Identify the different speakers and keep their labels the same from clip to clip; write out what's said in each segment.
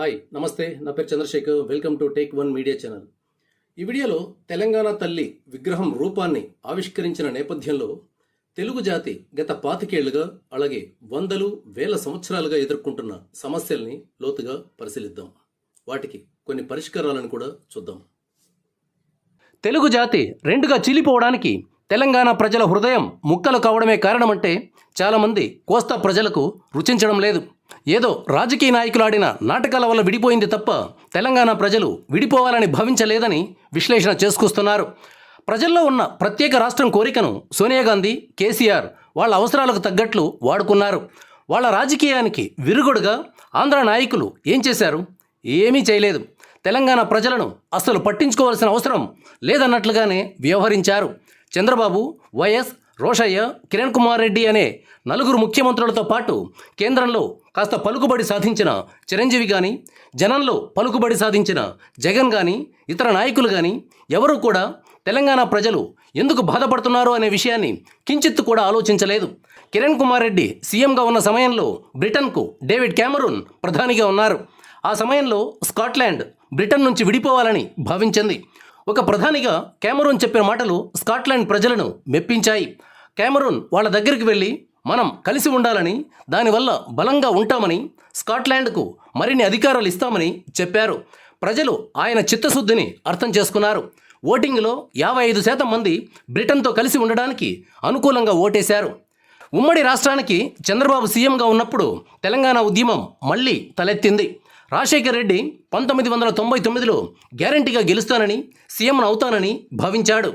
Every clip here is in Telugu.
Speaker 1: హాయ్ నమస్తే. నా పేరు Chandrashekar. Welcome to take one media channel. ఈ వీడియోలో తెలంగాణ తల్లి విగ్రహం రూపాన్ని ఆవిష్కరించిన నేపథ్యంలో తెలుగు జాతి గత పాతికేళ్ళుగా అలాగే వందలు వేల సంవత్సరాలుగా ఎదుర్కొంటున్న సమస్యల్ని లోతుగా పరిశీలిద్దాం. వాటికి కొన్ని పరిష్కారాలను కూడా చూద్దాం. తెలుగు జాతి రెండుగా చీలిపోవడానికి తెలంగాణ ప్రజల హృదయం ముక్కలు కావడమే కారణమంటే చాలామంది కోస్తా ప్రజలకు రుచించడం లేదు. ఏదో రాజకీయ నాయకులు ఆడిన నాటకాల వల్ల విడిపోయింది తప్ప తెలంగాణ ప్రజలు విడిపోవాలని భావించలేదని విశ్లేషణ చేసుకొస్తున్నారు. ప్రజల్లో ఉన్న ప్రత్యేక రాష్ట్రం కోరికను సోనియా గాంధీ కేసీఆర్ వాళ్ళ అవసరాలకు తగ్గట్లు వాడుకున్నారు. వాళ్ళ రాజకీయానికి విరుగుడుగా ఆంధ్ర నాయకులు ఏం చేశారు? ఏమీ చేయలేదు. తెలంగాణ ప్రజలను అస్సలు పట్టించుకోవాల్సిన అవసరం లేదన్నట్లుగానే వ్యవహరించారు. చంద్రబాబు వైఎస్ రోషయ్య కిరణ్ కుమార్ రెడ్డి అనే నలుగురు ముఖ్యమంత్రులతో పాటు కేంద్రంలో కాస్త పలుకుబడి సాధించిన చిరంజీవి కానీ జనంలో పలుకుబడి సాధించిన జగన్ కానీ ఇతర నాయకులు కానీ ఎవరూ కూడా తెలంగాణ ప్రజలు ఎందుకు బాధపడుతున్నారు అనే విషయాన్ని కించిత్తు కూడా ఆలోచించలేదు. కిరణ్ కుమార్ రెడ్డి సీఎంగా ఉన్న సమయంలో బ్రిటన్కు డేవిడ్ క్యామరూన్ ప్రధానిగా ఉన్నారు. ఆ సమయంలో స్కాట్లాండ్ బ్రిటన్ నుంచి విడిపోవాలని భావించింది. ఒక ప్రధానిగా క్యామరూన్ చెప్పిన మాటలు స్కాట్లాండ్ ప్రజలను మెప్పించాయి. కెమెరూన్ వాళ్ళ దగ్గరికి వెళ్ళి మనం కలిసి ఉండాలని దానివల్ల బలంగా ఉంటామని స్కాట్లాండ్కు మరిన్ని అధికారాలు ఇస్తామని చెప్పారు. ప్రజలు ఆయన చిత్తశుద్ధిని అర్థం చేసుకున్నారు. ఓటింగ్లో యాభై ఐదు శాతం మంది బ్రిటన్తో కలిసి ఉండడానికి అనుకూలంగా ఓటేశారు. ఉమ్మడి రాష్ట్రానికి చంద్రబాబు సీఎంగా ఉన్నప్పుడు తెలంగాణ ఉద్యమం మళ్ళీ తలెత్తింది. రాజశేఖర్ రెడ్డి పంతొమ్మిది వందల తొంభై తొమ్మిదిలో గ్యారంటీగా గెలుస్తానని సీఎం అవుతానని భావించాడు.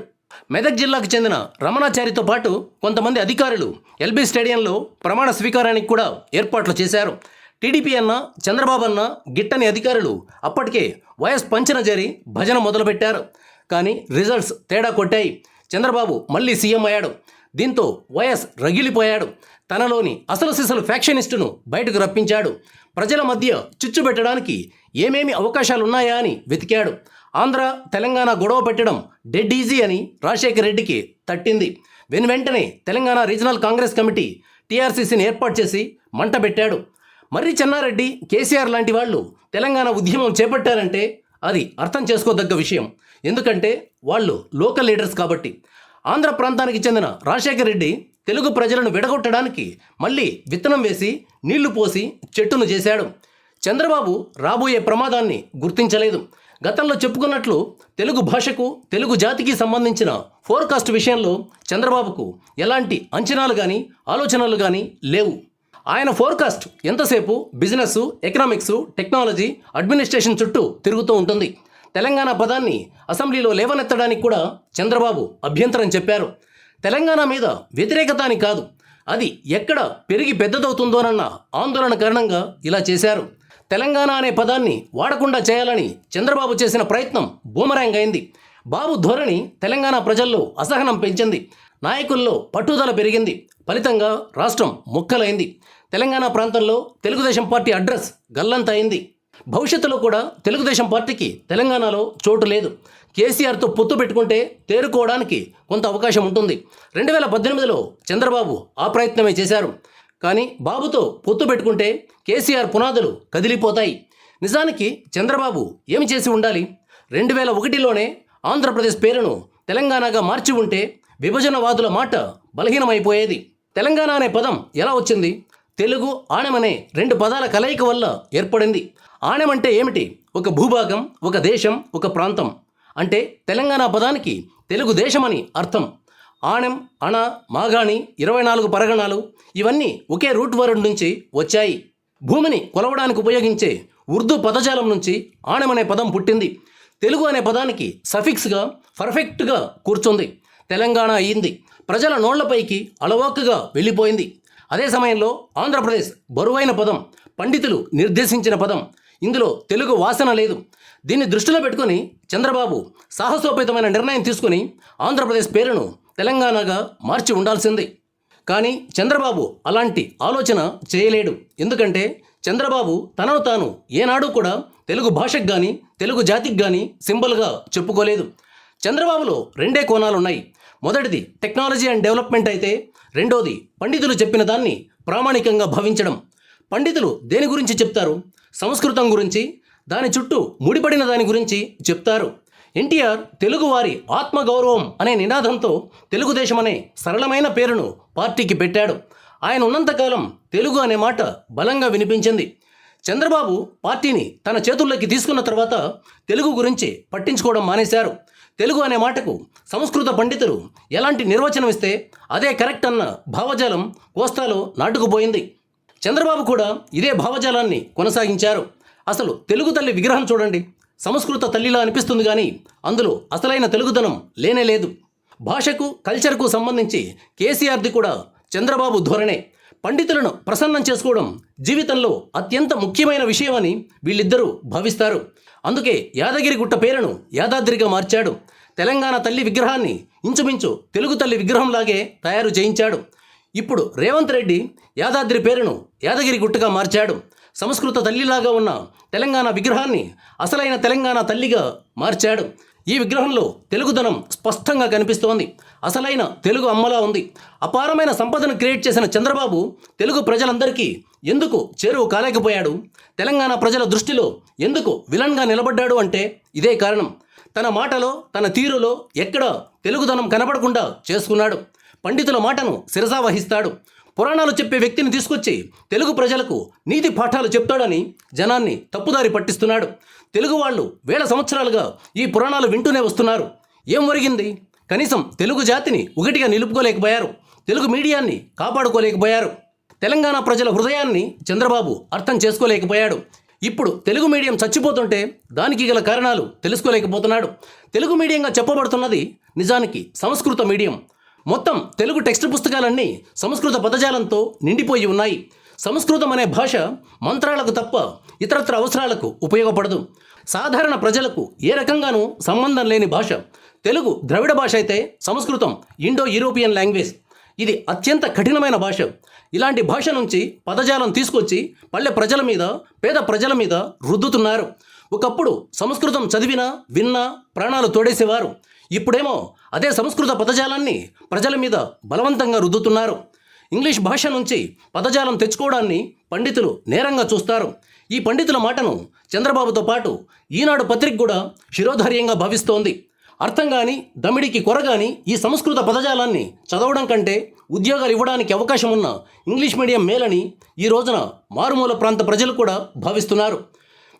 Speaker 1: మెదక్ జిల్లాకు చెందిన రమణాచారితో పాటు కొంతమంది అధికారులు ఎల్బీ స్టేడియంలో ప్రమాణ స్వీకారానికి కూడా ఏర్పాట్లు చేశారు. టీడీపీ అన్న చంద్రబాబు అన్న గిట్టని అధికారులు అప్పటికే వైఎస్ పంచన చేరి భజన మొదలుపెట్టారు. కానీ రిజల్ట్స్ తేడా కొట్టాయి. చంద్రబాబు మళ్ళీ సీఎం అయ్యాడు. దీంతో వైఎస్ రగిలిపోయాడు. తనలోని అసలు సిసలు ఫ్యాక్షనిస్టును బయటకు రప్పించాడు. ప్రజల మధ్య చిచ్చు పెట్టడానికి ఏమేమి అవకాశాలున్నాయా అని వెతికాడు. ఆంధ్ర తెలంగాణ గొడవ పెట్టడం డెడ్ ఈజీ అని రాజశేఖర్ రెడ్డికి తట్టింది. వెను వెంటనే తెలంగాణ రీజనల్ కాంగ్రెస్ కమిటీ టీఆర్సీసీని ఏర్పాటు చేసి మంట పెట్టాడు. మర్రి చెన్నారెడ్డి కేసీఆర్ లాంటి వాళ్ళు తెలంగాణ ఉద్యమం చేపట్టారంటే అది అర్థం చేసుకోదగ్గ విషయం. ఎందుకంటే వాళ్ళు లోకల్ లీడర్స్ కాబట్టి. ఆంధ్ర ప్రాంతానికి చెందిన రాజశేఖర్ రెడ్డి తెలుగు ప్రజలను విడగొట్టడానికి మళ్ళీ విత్తనం వేసి నీళ్ళు పోసి చెట్టును చేశాడు. చంద్రబాబు రాబోయే ప్రమాదాన్ని గుర్తించలేదు. గతంలో చెప్పుకున్నట్లు తెలుగు భాషకు తెలుగు జాతికి సంబంధించిన ఫోర్కాస్ట్ విషయంలో చంద్రబాబుకు ఎలాంటి అంచనాలు కానీ ఆలోచనలు కానీ లేవు. ఆయన ఫోర్కాస్ట్ ఎంతసేపు బిజినెస్ ఎకనామిక్స్ టెక్నాలజీ అడ్మినిస్ట్రేషన్ చుట్టూ తిరుగుతూ ఉంటుంది. తెలంగాణ పదాన్ని అసెంబ్లీలో లేవనెత్తడానికి కూడా చంద్రబాబు అభ్యంతరం చెప్పారు. తెలంగాణ మీద వ్యతిరేకత అని కాదు. అది ఎక్కడ పెరిగి పెద్దదవుతుందోనన్న ఆందోళన కారణంగా ఇలా చేశారు. తెలంగాణ అనే పదాన్ని వాడకుండా చేయాలని చంద్రబాబు చేసిన ప్రయత్నం బూమరాంగ్ అయింది. బాబు ధోరణి తెలంగాణ ప్రజల్లో అసహనం పెంచింది. నాయకుల్లో పట్టుదల పెరిగింది. ఫలితంగా రాష్ట్రం ముక్కలైంది. తెలంగాణ ప్రాంతంలో తెలుగుదేశం పార్టీ అడ్రస్ గల్లంతయింది. భవిష్యత్తులో కూడా తెలుగుదేశం పార్టీకి తెలంగాణలో చోటు లేదు. కేసీఆర్తో పొత్తు పెట్టుకుంటే తేరుకోవడానికి కొంత అవకాశం ఉంటుంది. రెండు వేల పద్దెనిమిదిలో చంద్రబాబు ఆ ప్రయత్నమే చేశారు. కానీ బాబుతో పొత్తు పెట్టుకుంటే కేసీఆర్ పునాదులు కదిలిపోతాయి. నిజానికి చంద్రబాబు ఏమి చేసి ఉండాలి? రెండు వేల ఒకటిలోనే ఆంధ్రప్రదేశ్ పేరును తెలంగాణగా మార్చి ఉంటే విభజనవాదుల మాట బలహీనమైపోయేది. తెలంగాణ అనే పదం ఎలా వచ్చింది? తెలుగు ఆణెమనే రెండు పదాల కలయిక వల్ల ఏర్పడింది. ఆణెమంటే ఏమిటి? ఒక భూభాగం ఒక దేశం ఒక ప్రాంతం. అంటే తెలంగాణ పదానికి తెలుగుదేశమని అర్థం. ఆణెం అణ మాగాణి ఇరవై నాలుగు పరగణాలు ఇవన్నీ ఒకే రూట్ వర్డ్ నుంచి వచ్చాయి. భూమిని కొలవడానికి ఉపయోగించే ఉర్దూ పదజాలం నుంచి ఆణెం అనే పదం పుట్టింది. తెలుగు అనే పదానికి సఫిక్స్గా పర్ఫెక్ట్గా కూర్చుంది. తెలంగాణ అయింది. ప్రజల నోళ్ళపైకి అలవాకుగా వెళ్ళిపోయింది. అదే సమయంలో ఆంధ్రప్రదేశ్ బరువైన పదం పండితులు నిర్దేశించిన పదం. ఇందులో తెలుగు వాసన లేదు. దీన్ని దృష్టిలో పెట్టుకొని చంద్రబాబు సాహసోపేతమైన నిర్ణయం తీసుకుని ఆంధ్రప్రదేశ్ పేరును తెలంగాణగా మార్చి ఉండాల్సింది. కానీ చంద్రబాబు అలాంటి ఆలోచన చేయలేడు. ఎందుకంటే చంద్రబాబు తనను తాను ఏనాడు కూడా తెలుగు భాషకు కానీ తెలుగు జాతికి కానీ సింబల్గా చెప్పుకోలేదు. చంద్రబాబులో రెండే కోణాలు ఉన్నాయి మొదటిది టెక్నాలజీ అండ్ డెవలప్మెంట్ అయితే రెండోది పండితులు చెప్పిన దాన్ని ప్రామాణికంగా భావించడం. పండితులు దేని గురించి చెప్తారు? సంస్కృతం గురించి దాని చుట్టూ ముడిపడిన దాని గురించి చెప్తారు. ఎన్టీఆర్ తెలుగువారి ఆత్మగౌరవం అనే నినాదంతో తెలుగుదేశం అనే సరళమైన పేరును పార్టీకి పెట్టాడు. ఆయన ఉన్నంతకాలం తెలుగు అనే మాట బలంగా వినిపించింది. చంద్రబాబు పార్టీని తన చేతుల్లోకి తీసుకున్న తర్వాత తెలుగు గురించి పట్టించుకోవడం మానేశారు. తెలుగు అనే మాటకు సంస్కృత పండితులు ఎలాంటి నిర్వచనం ఇస్తే అదే కరెక్ట్ అన్న భావజాలం కోస్తాలో నాటుకుపోయింది. చంద్రబాబు కూడా ఇదే భావజాలాన్ని కొనసాగించారు. అసలు తెలుగు తల్లి విగ్రహం చూడండి. సంస్కృత తల్లిలా అనిపిస్తుంది కానీ అందులో అసలైన తెలుగుదనం లేనే లేదు. భాషకు కల్చర్కు సంబంధించి కేసీఆర్ది కూడా చంద్రబాబు ధోరణే. పండితులను ప్రసన్నం చేసుకోవడం జీవితంలో అత్యంత ముఖ్యమైన విషయమని వీళ్ళిద్దరూ భావిస్తారు. అందుకే యాదగిరి గుట్ట పేరును యాదాద్రిగా మార్చాడు. తెలంగాణ తల్లి విగ్రహాన్ని ఇంచుమించు తెలుగు తల్లి విగ్రహంలాగే తయారు చేయించాడు. ఇప్పుడు రేవంత్ రెడ్డి యాదాద్రి పేరును యాదగిరి గుట్టగా మార్చాడు. సంస్కృత తల్లిలాగా ఉన్న తెలంగాణ విగ్రహాన్ని అసలైన తెలంగాణ తల్లిగా మార్చాడు. ఈ విగ్రహంలో తెలుగుదనం స్పష్టంగా కనిపిస్తోంది. అసలైన తెలుగు అమ్మలా ఉంది. అపారమైన సంపదను క్రియేట్ చేసిన చంద్రబాబు తెలుగు ప్రజలందరికీ ఎందుకు చేరువు కాలేకపోయాడు? తెలంగాణ ప్రజల దృష్టిలో ఎందుకు విలన్గా నిలబడ్డాడు అంటే ఇదే కారణం. తన మాటలో తన తీరులో ఎక్కడ తెలుగుదనం కనపడకుండా చేసుకున్నాడు. పండితుల మాటను శిరసా వహిస్తాడు. పురాణాలు చెప్పే వ్యక్తిని తీసుకొచ్చి తెలుగు ప్రజలకు నీతి పాఠాలు చెప్తాడని జనాన్ని తప్పుదారి పట్టిస్తున్నాడు. తెలుగు వాళ్ళు వేల సంవత్సరాలుగా ఈ పురాణాలు వింటూనే వస్తున్నారు. ఏం ఒరిగింది? కనీసం తెలుగు జాతిని ఒకటిగా నిలుపుకోలేకపోయారు. తెలుగు మీడియాన్ని కాపాడుకోలేకపోయారు. తెలంగాణ ప్రజల హృదయాన్ని చంద్రబాబు అర్థం చేసుకోలేకపోయాడు. ఇప్పుడు తెలుగు మీడియం చచ్చిపోతుంటే దానికి గల కారణాలు తెలుసుకోలేకపోతున్నాడు. తెలుగు మీడియంగా చెప్పబడుతున్నది నిజానికి సంస్కృత మీడియం. మొత్తం తెలుగు టెక్స్ట్ పుస్తకాలన్నీ సంస్కృత పదజాలంతో నిండిపోయి ఉన్నాయి. సంస్కృతం అనే భాష మంత్రాలకు తప్ప ఇతరత్ర అవసరాలకు ఉపయోగపడదు. సాధారణ ప్రజలకు ఏ రకంగానూ సంబంధం లేని భాష. తెలుగు ద్రవిడ భాష అయితే సంస్కృతం ఇండో యూరోపియన్ లాంగ్వేజ్. ఇది అత్యంత కఠినమైన భాష. ఇలాంటి భాష నుంచి పదజాలం తీసుకొచ్చి పల్లె ప్రజల మీద పేద ప్రజల మీద రుద్దుతున్నారు. ఒకప్పుడు సంస్కృతం చదివినా విన్నా ప్రాణాలు తోడేసేవారు. ఇప్పుడేమో అదే సంస్కృత పదజాలాన్ని ప్రజల మీద బలవంతంగా రుద్దుతున్నారు. ఇంగ్లీష్ భాష నుంచి పదజాలం తెచ్చుకోవడాన్ని పండితులు నేరంగా చూస్తారు. ఈ పండితుల మాటను చంద్రబాబుతో పాటు ఈనాడు పత్రిక కూడా శిరోధార్యంగా భావిస్తోంది. అర్థం కాని దమిడికి కొరగాని ఈ సంస్కృత పదజాలాన్ని చదవడం కంటే ఉద్యోగాలు ఇవ్వడానికి అవకాశం ఉన్న ఇంగ్లీష్ మీడియం మేలని ఈ రోజున మారుమూల ప్రాంత ప్రజలు కూడా భావిస్తున్నారు.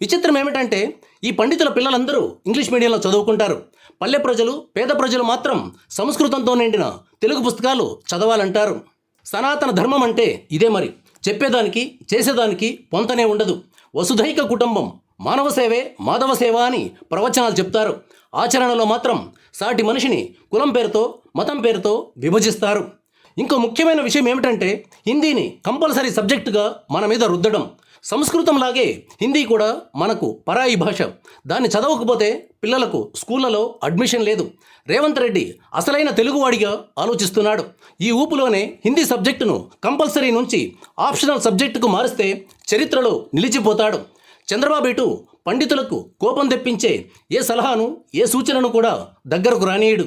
Speaker 1: విచిత్రం ఏమిటంటే ఈ పండితుల పిల్లలందరూ ఇంగ్లీష్ మీడియంలో చదువుకుంటారు. పల్లె ప్రజలు పేద ప్రజలు మాత్రం సంస్కృతంతో నిండిన తెలుగు పుస్తకాలు చదవాలంటారు. సనాతన ధర్మం అంటే ఇదే మరి. చెప్పేదానికి చేసేదానికి పొంతనే ఉండదు. వసుధైక కుటుంబం మానవ సేవే మాధవ సేవ అని ప్రవచనాలు చెప్తారు. ఆచరణలో మాత్రం సాటి మనిషిని కులం పేరుతో మతం పేరుతో విభజిస్తారు. ఇంకో ముఖ్యమైన విషయం ఏమిటంటే హిందీని కంపల్సరీ సబ్జెక్టుగా మన మీద రుద్దడం. సంస్కృతంలాగే హిందీ కూడా మనకు పరాయి భాష. దాన్ని చదవకపోతే పిల్లలకు స్కూళ్ళలో అడ్మిషన్ లేదు. రేవంత్ రెడ్డి అసలైన తెలుగువాడిగా ఆలోచిస్తున్నాడు. ఈ ఊపులోనే హిందీ సబ్జెక్టును కంపల్సరీ నుంచి ఆప్షనల్ సబ్జెక్టుకు మారిస్తే చరిత్రలో నిలిచిపోతాడు. చంద్రబాబు ఇటు పండితులకు కోపం తెప్పించే ఏ సలహాను ఏ సూచనను కూడా దగ్గరకు రానీయడు.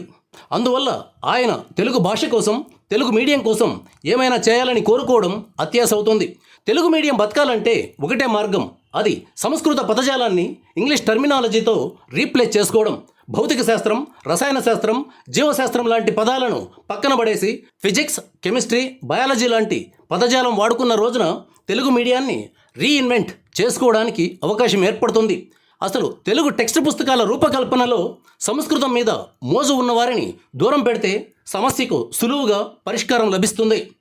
Speaker 1: అందువల్ల ఆయన తెలుగు భాష కోసం తెలుగు మీడియం కోసం ఏమైనా చేయాలని కోరుకోవడం అత్యాస అవుతుంది. తెలుగు మీడియం బతకాలంటే ఒకటే మార్గం. అది సంస్కృత పదజాలాన్ని ఇంగ్లీష్ టర్మినాలజీతో రీప్లేస్ చేసుకోవడం. భౌతిక శాస్త్రం రసాయన శాస్త్రం జీవశాస్త్రం లాంటి పదాలను పక్కన పడేసి ఫిజిక్స్ కెమిస్ట్రీ బయాలజీ లాంటి పదజాలం వాడుకున్న రోజున తెలుగు మీడియాన్ని రీఇన్వెంట్ చేసుకోవడానికి అవకాశం ఏర్పడుతుంది. అసలు తెలుగు టెక్స్ట్ పుస్తకాల రూపకల్పనలో సంస్కృతం మీద మోజు ఉన్నవారిని దూరం పెడితే సమస్యకు సులువుగా పరిష్కారం లభిస్తుంది.